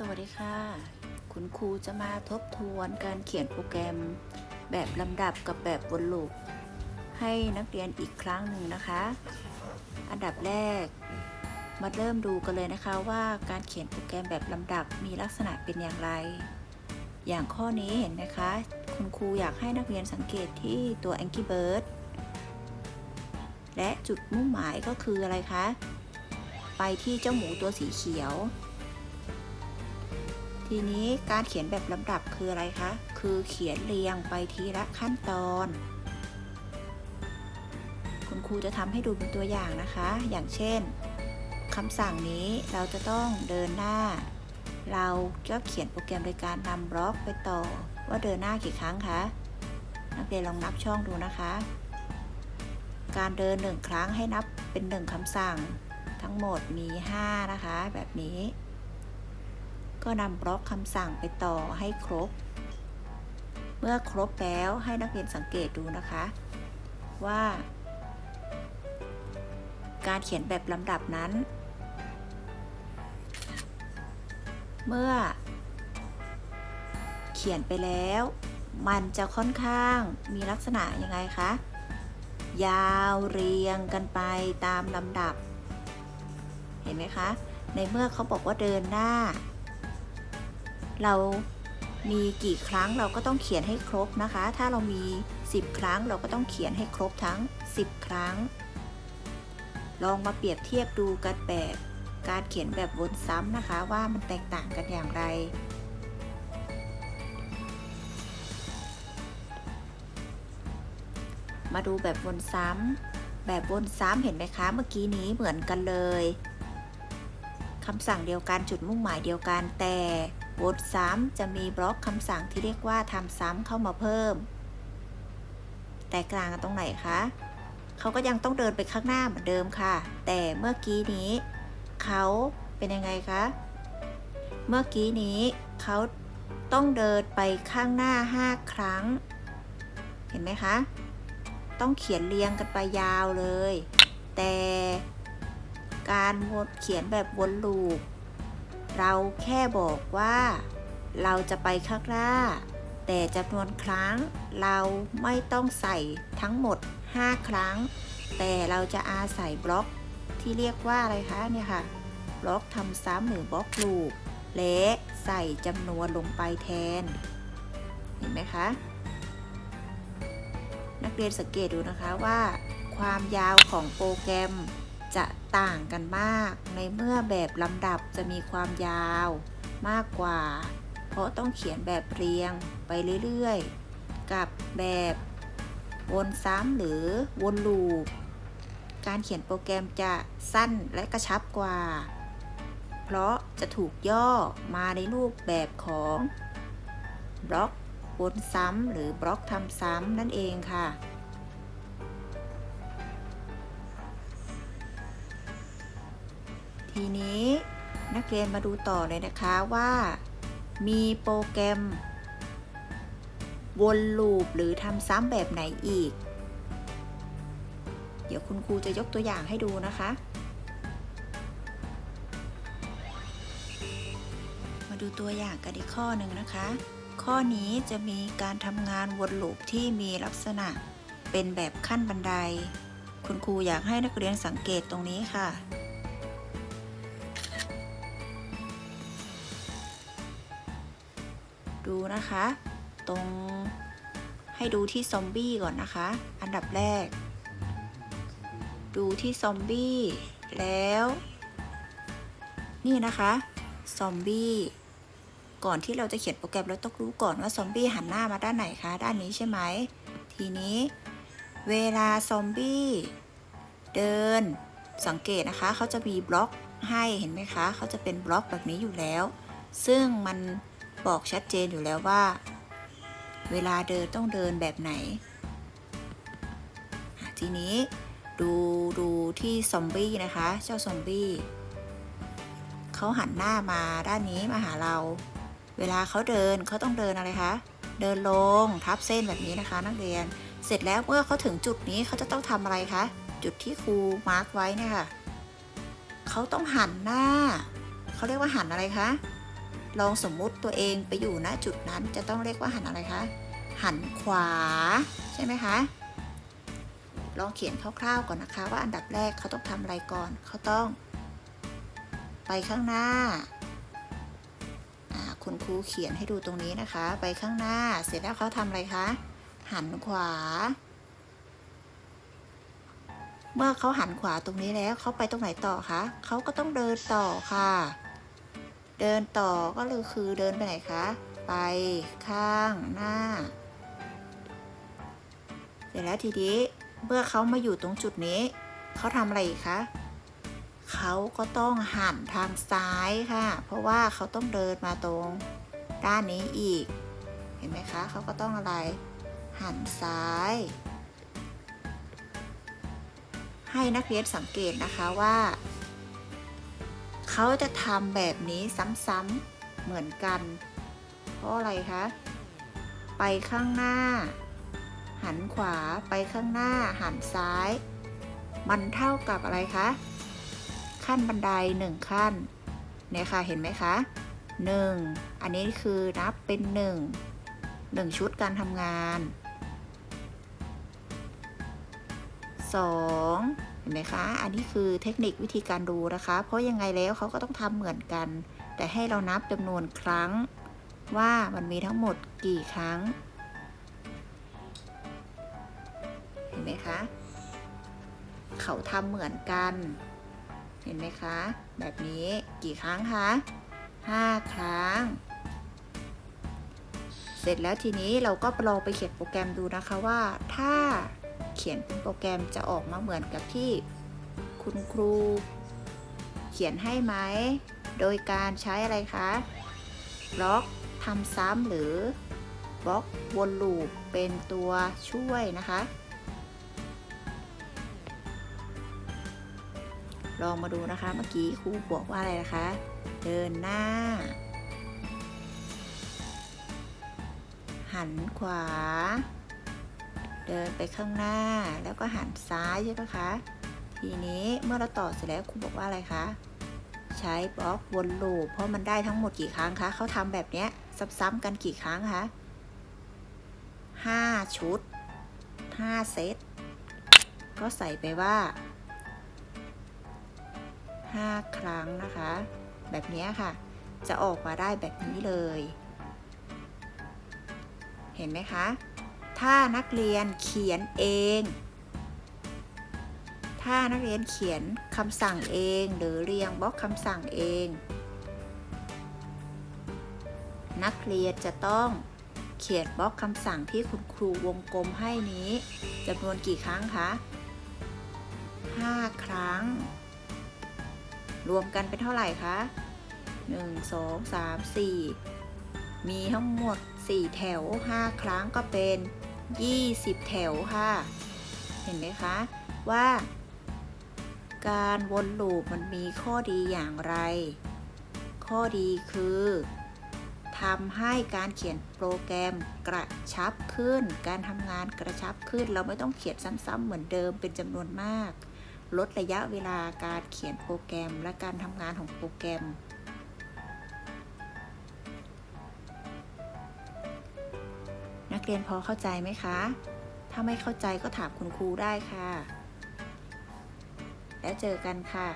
สวัสดีค่ะ คุณครูจะมาทบทวนการเขียนโปรแกรม แบบลำดับกับแบบวนลูป ให้นักเรียนอีกครั้งหนึ่งนะคะ อันดับแรก มาเริ่มดูกันเลยนะคะว่าการเขียนโปรแกรมแบบลำดับมีลักษณะเป็นอย่างไร อย่างข้อนี้เห็นไหมคะ คุณครูอยากให้นักเรียนสังเกตที่ตัว Angry Bird และจุดมุ่งหมายก็คืออะไรคะ ไปที่เจ้าหมูตัวสีเขียว ทีนี้การเขียนแบบลำดับคืออะไรคะ คือเขียนเรียงไปทีละขั้นตอน คุณครูจะทำให้ดูเป็นตัวอย่างนะคะ อย่างเช่นคำสั่งนี้เราจะต้องเดินหน้า เราก็เขียนโปรแกรมโดยการนำบล็อกไปต่อ ว่าเดินหน้ากี่ครั้งคะ นักเรียนลองนับช่องดูนะคะ การเดินหนึ่งครั้งให้นับเป็นหนึ่งคำสั่ง ทั้งหมดมี 5 นะคะ แบบนี้ ก็นำบล็อกคำสั่งไปต่อให้ครบ เมื่อครบแล้วให้นักเรียนสังเกตดูนะคะ ว่า การเขียนแบบลำดับนั้น เมื่อ เขียนไปแล้ว มันจะค่อนข้างมีลักษณะยังไงคะยาวเรียงกันไปตามลำดับ เห็นไหมคะ ในเมื่อเขาบอกว่าเดินหน้า เรามีกี่ครั้งเราก็ต้องเขียนให้ครบนะคะ ถ้าเรามี 10 ครั้งเราก็ต้องเขียนให้ครบทั้ง 10 ครั้ง ลองมาเปรียบเทียบดูกันแบบการเขียนแบบวนซ้ำนะคะว่ามันแตกต่างกันอย่างไร มาดูแบบวนซ้ำแบบวนซ้ำเห็นไหมคะ เมื่อกี้นี้เหมือนกันเลย คำสั่งเดียวกันจุดมุ่งหมายเดียวกัน แต่วนซ้ำจะมีบล็อกคำสั่งที่เรียกว่าทำซ้ำเข้ามาเพิ่ม แตกต่างกันตรงไหนคะเขาก็ยังต้องเดินไปข้างหน้าเหมือนเดิมค่ะ แต่เมื่อกี้นี้เขาเป็นยังไงคะเมื่อกี้นี้เขาต้องเดินไปข้างหน้า 5 ครั้ง เห็นไหมคะ ต้องเขียนเรียงกันไปยาวเลย แต่ การเขียนแบบวนลูป เราแค่บอกว่า เราจะไปข้างหน้า แต่จำนวนครั้งเราไม่ต้องใส่ทั้งหมด 5 ครั้ง แต่เราจะอาศัยบล็อกที่เรียกว่าอะไรคะเนี่ยค่ะ บล็อกทำซ้ำหรือบล็อกลูปและใส่จำนวนลงไปแทน เห็นไหมคะ นักเรียนสังเกตดูนะคะว่า ความยาวของโปรแกรม จะต่างกันมาก ในเมื่อแบบลำดับจะมีความยาวมากกว่า เพราะต้องเขียนแบบเรียงไปเรื่อยๆ กับแบบวนซ้ำหรือวนลูป การเขียนโปรแกรมจะสั้นและกระชับกว่า เพราะจะถูกย่อมาในรูปแบบของบล็อกวนซ้ำหรือบล็อกทำซ้ำนั่นเองค่ะ ทีนี้นักเรียนมาดูต่อเลยนะคะว่ามีโปรแกรม วนลูปหรือทำซ้ำแบบไหนอีก เดี๋ยวคุณครูจะยกตัวอย่างให้ดูนะคะ มาดูตัวอย่างกันอีกข้อหนึ่งนะคะ ข้อนี้จะมีการทำงานวนลูปที่มีลักษณะเป็นแบบขั้นบันได คุณครูอยากให้นักเรียนสังเกตตรงนี้ค่ะ ดูนะคะ ตรงให้ดูที่ซอมบี้ก่อนนะคะ อันดับแรก ดูที่ซอมบี้แล้ว นี่นะคะซอมบี้ก่อนที่เราจะเขียนโปรแกรมเราต้องรู้ก่อนว่าซอมบี้หันหน้ามาด้านไหนคะ ด้านนี้ใช่ไหม ทีนี้ เวลาซอมบี้เดินสังเกตนะคะ เขาจะมีบล็อกให้เห็นไหมคะ เขาจะเป็นบล็อกแบบนี้อยู่แล้ว ซึ่งมัน บอกชัดเจนอยู่แล้วว่า เวลาเดินต้องเดินแบบไหน ทีนี้ดูดูที่ซอมบี้นะคะ เจ้าซอมบี้เขาหันหน้ามาด้านนี้มาหาเรา เวลาเขาเดินเขาต้องเดินอะไรคะ เดินลงทับเส้นแบบนี้นะคะ นักเรียน เสร็จแล้วเมื่อเขาถึงจุดนี้เขาจะต้องทำอะไรคะ จุดที่ครูมาร์กไว้เนี่ยค่ะเขาต้องหันหน้า เขาเรียกว่าหันอะไรคะ ลองสมมุติตัวเองไปอยู่ณจุดนั้นจะต้องเรียกว่าหันอะไรคะ หันขวาใช่ไหมคะ ลองเขียนคร่าวๆก่อนนะคะ ว่าอันดับแรกเขาต้องทำอะไรก่อน เขาต้อง ไปข้างหน้าอ่าคุณครูเขียนให้ดูตรงนี้นะคะ ไปข้างหน้า เสร็จแล้วเขาทำอะไรคะ หันขวา เมื่อเขาหันขวาตรงนี้แล้วเขาไปตรงไหนต่อคะเขาก็ต้องเดินต่อค่ะ เดินต่อก็เลยคือเดินไปไหนคะ ไปข้างหน้า เสร็จแล้วทีนี้เมื่อเขามาอยู่ตรงจุดนี้ เขาทำอะไรคะ เขาก็ต้องหันทางซ้ายค่ะ เพราะว่าเขาต้องเดินมาตรงด้านนี้อีก เห็นไหมคะ เขาก็ต้องอะไร หันซ้าย ให้นักเรียนสังเกตนะคะว่า เขาจะทำแบบนี้ซ้ำๆเหมือนกัน เพราะอะไรคะ ไปข้างหน้า หันขวาไปข้างหน้า หันซ้าย มันเท่ากับอะไรคะ ขั้นบันไดหนึ่งขั้น เนี่ยค่ะเห็นไหมคะหนึ่งอันนี้คือนับเป็นหนึ่งหนึ่งชุดการทำงานสอง ห็นไหมคะ อันนี้คือเทคนิควิธีการดูนะคะ เพราะยังไงแล้วเขาก็ต้องทำเหมือนกัน แต่ให้เรานับจำนวนครั้ง ว่ามันมีทั้งหมดกี่ครั้ง เห็นไหมคะ เขาทำเหมือนกัน เห็นไหมคะ แบบนี้กี่ครั้งคะห้าครั้ง เสร็จแล้วทีนี้เราก็ลองไปเขียนโปรแกรมดูนะคะว่าถ้า เขียนโปรแกรมจะออกมาเหมือนกับที่คุณครู เขียนให้ไหม โดยการใช้อะไรคะบล็อกทำซ้ำหรือบล็อกวนลูปเป็นตัวช่วยนะคะ ลองมาดูนะคะเมื่อกี้ครูบอกว่าอะไรนะคะ เดินหน้า หันขวา เดินไปข้างหน้าแล้วก็หันซ้ายใช่ไหมคะ ทีนี้เมื่อเราต่อเสร็จแล้วครูบอกว่าอะไรคะ ใช้บล็อกวนลูปเพราะมันได้ทั้งหมดกี่ครั้งคะเขาทำแบบเนี้ยซ้ำๆกันกี่ครั้งคะห้าชุดห้าเซต ก็ใส่ไปว่า 5 ครั้งนะคะ แบบนี้ค่ะ จะออกมาได้แบบนี้เลย เห็นไหมคะ ถ้านักเรียนเขียนเอง ถ้านักเรียนเขียนคำสั่งเอง หรือเรียงบล็อกคำสั่งเอง นักเรียนจะต้องเขียนบล็อกคำสั่งที่คุณครูวงกลมให้นี้จำนวนกี่ครั้งคะ 5 ครั้ง รวมกันเป็นเท่าไหร่คะ 1 2 3 4 มีทั้งหมด 4 แถว 5 ครั้งก็เป็น 20 แถวค่ะ เห็นไหมคะว่า การวนลูปมันมีข้อดีอย่างไร ข้อดีคือทำให้การเขียนโปรแกรมกระชับขึ้น การทำงานกระชับขึ้น เราไม่ต้องเขียนซ้ำๆเหมือนเดิมเป็นจำนวนมาก ลดระยะเวลาการเขียนโปรแกรมและการทำงานของโปรแกรม เรียนพอเข้าใจไหมคะ ถ้าไม่เข้าใจก็ถามคุณครูได้ค่ะ แล้วเจอกันค่ะ